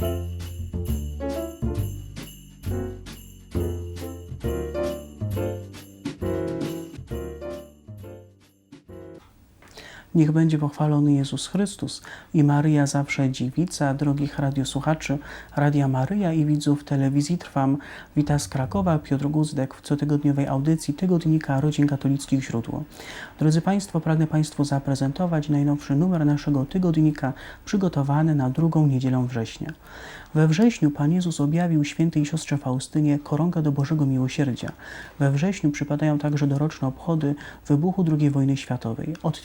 you Niech będzie pochwalony Jezus Chrystus i Maryja zawsze dziewica, drogich radiosłuchaczy Radia Maryja i widzów telewizji Trwam. Wita z Krakowa Piotr Guzdek w cotygodniowej audycji Tygodnika Rodzin Katolickich Źródło. Drodzy Państwo, pragnę Państwu zaprezentować najnowszy numer naszego tygodnika przygotowany na drugą niedzielę września. We wrześniu Pan Jezus objawił świętej siostrze Faustynie koronkę do Bożego Miłosierdzia. We wrześniu przypadają także doroczne obchody wybuchu II wojny światowej. Od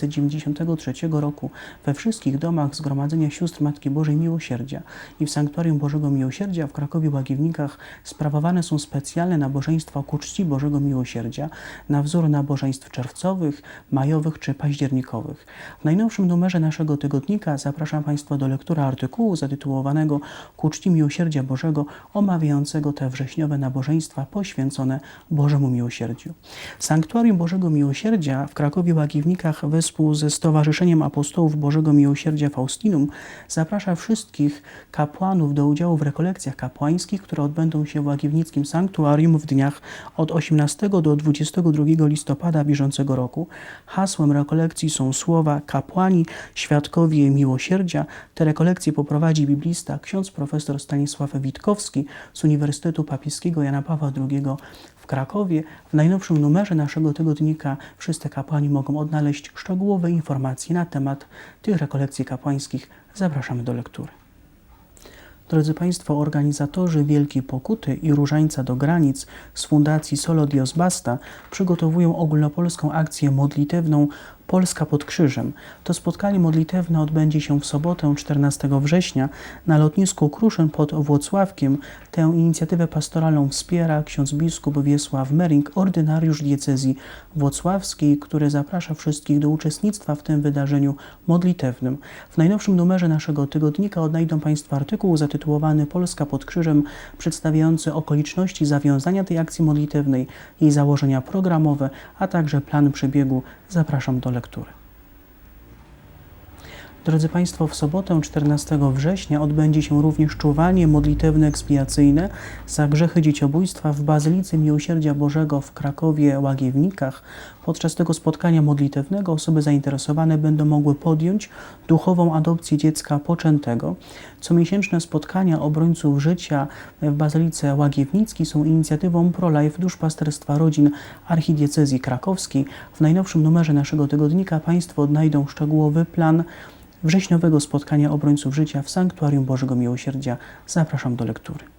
1993 roku we wszystkich domach Zgromadzenia Sióstr Matki Bożej Miłosierdzia i w Sanktuarium Bożego Miłosierdzia w Krakowie Łagiewnikach sprawowane są specjalne nabożeństwa ku czci Bożego Miłosierdzia na wzór nabożeństw czerwcowych, majowych czy październikowych. W najnowszym numerze naszego tygodnika zapraszam Państwa do lektury artykułu zatytułowanego Ku czci Miłosierdzia Bożego, omawiającego te wrześniowe nabożeństwa poświęcone Bożemu Miłosierdziu. Sanktuarium Bożego Miłosierdzia w Krakowie Łagiewnikach wespół ze Stowarzyszeniem Apostołów Bożego Miłosierdzia Faustinum zaprasza wszystkich kapłanów do udziału w rekolekcjach kapłańskich, które odbędą się w Łagiewnickim Sanktuarium w dniach od 18 do 22 listopada bieżącego roku. Hasłem rekolekcji są słowa kapłani, świadkowie miłosierdzia. Te rekolekcje poprowadzi biblista ksiądz profesor Stanisław Witkowski z Uniwersytetu Papieskiego Jana Pawła II Krakowie. W najnowszym numerze naszego tygodnika wszyscy kapłani mogą odnaleźć szczegółowe informacje na temat tych rekolekcji kapłańskich. Zapraszamy do lektury. Drodzy Państwo, organizatorzy Wielkiej Pokuty i Różańca do Granic z Fundacji Solo Dios Basta przygotowują ogólnopolską akcję modlitewną Polska pod Krzyżem. To spotkanie modlitewne odbędzie się w sobotę 14 września na lotnisku Kruszyn pod Włocławkiem. Tę inicjatywę pastoralną wspiera ksiądz biskup Wiesław Mering, ordynariusz diecezji włocławskiej, który zaprasza wszystkich do uczestnictwa w tym wydarzeniu modlitewnym. W najnowszym numerze naszego tygodnika odnajdą Państwo artykuł zatytułowany Polska pod Krzyżem, przedstawiający okoliczności zawiązania tej akcji modlitewnej, jej założenia programowe, a także plan przebiegu. Zapraszam do lektury. Drodzy Państwo, w sobotę 14 września odbędzie się również czuwanie modlitewne ekspiacyjne za grzechy dzieciobójstwa w Bazylice Miłosierdzia Bożego w Krakowie Łagiewnikach. Podczas tego spotkania modlitewnego osoby zainteresowane będą mogły podjąć duchową adopcję dziecka poczętego. Comiesięczne spotkania obrońców życia w Bazylice Łagiewnickiej są inicjatywą ProLife Duszpasterstwa Rodzin Archidiecezji Krakowskiej. W najnowszym numerze naszego tygodnika Państwo odnajdą szczegółowy plan wrześniowego spotkania obrońców życia w Sanktuarium Bożego Miłosierdzia. Zapraszam do lektury.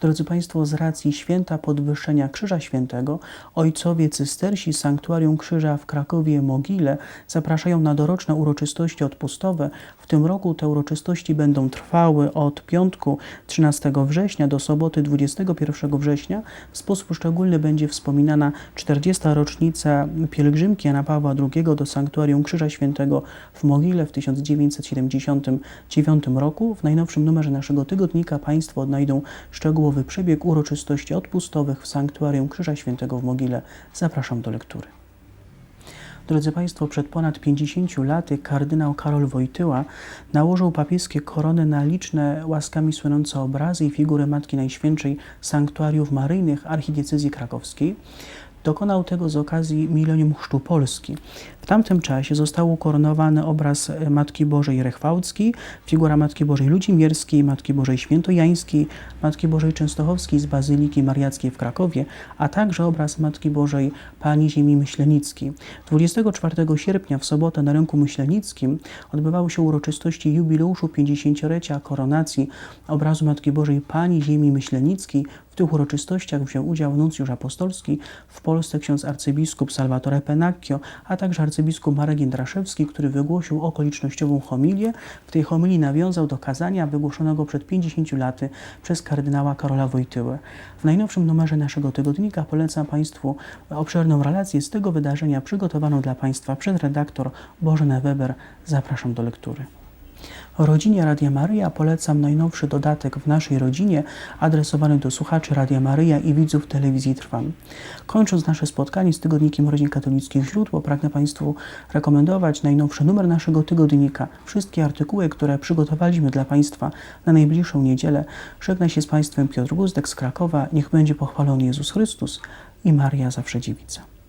Drodzy Państwo, z racji święta podwyższenia Krzyża Świętego, ojcowie cystersi Sanktuarium Krzyża w Krakowie Mogile zapraszają na doroczne uroczystości odpustowe. W tym roku te uroczystości będą trwały od piątku 13 września do soboty 21 września. W sposób szczególny będzie wspominana 40. rocznica pielgrzymki Jana Pawła II do Sanktuarium Krzyża Świętego w Mogile w 1979 roku. W najnowszym numerze naszego tygodnika Państwo odnajdą szczegółowe szczegółowy przebieg uroczystości odpustowych w Sanktuarium Krzyża Świętego w Mogile. Zapraszam do lektury. Drodzy Państwo, przed ponad 50 laty kardynał Karol Wojtyła nałożył papieskie korony na liczne łaskami słynące obrazy i figury Matki Najświętszej sanktuariów maryjnych archidiecezji krakowskiej. Dokonał tego z okazji milenium Chrztu Polski. Tamtym czasie został ukoronowany obraz Matki Bożej Rechwałckiej, figura Matki Bożej Ludzimierskiej, Matki Bożej Świętojańskiej, Matki Bożej Częstochowskiej z Bazyliki Mariackiej w Krakowie, a także obraz Matki Bożej Pani Ziemi Myślenickiej. 24 sierpnia w sobotę na rynku myślenickim odbywały się uroczystości jubileuszu 50-lecia koronacji obrazu Matki Bożej Pani Ziemi Myślenickiej. W tych uroczystościach wziął udział nuncjusz apostolski w Polsce ksiądz arcybiskup Salvatore Pennacchio, a także arcybiskup Marek Jędraszewski, który wygłosił okolicznościową homilię. W tej homilii nawiązał do kazania wygłoszonego przed 50 laty przez kardynała Karola Wojtyłę. W najnowszym numerze naszego tygodnika polecam Państwu obszerną relację z tego wydarzenia przygotowaną dla Państwa przez redaktor Bożenę Weber. Zapraszam do lektury. Rodzinie Radia Maryja polecam najnowszy dodatek w naszej rodzinie adresowany do słuchaczy Radia Maryja i widzów telewizji Trwam. Kończąc nasze spotkanie z Tygodnikiem Rodzin Katolickich Źródło, pragnę Państwu rekomendować najnowszy numer naszego tygodnika. Wszystkie artykuły, które przygotowaliśmy dla Państwa na najbliższą niedzielę. Żegna się z Państwem Piotr Guzdek z Krakowa. Niech będzie pochwalony Jezus Chrystus i Maria zawsze dziewica.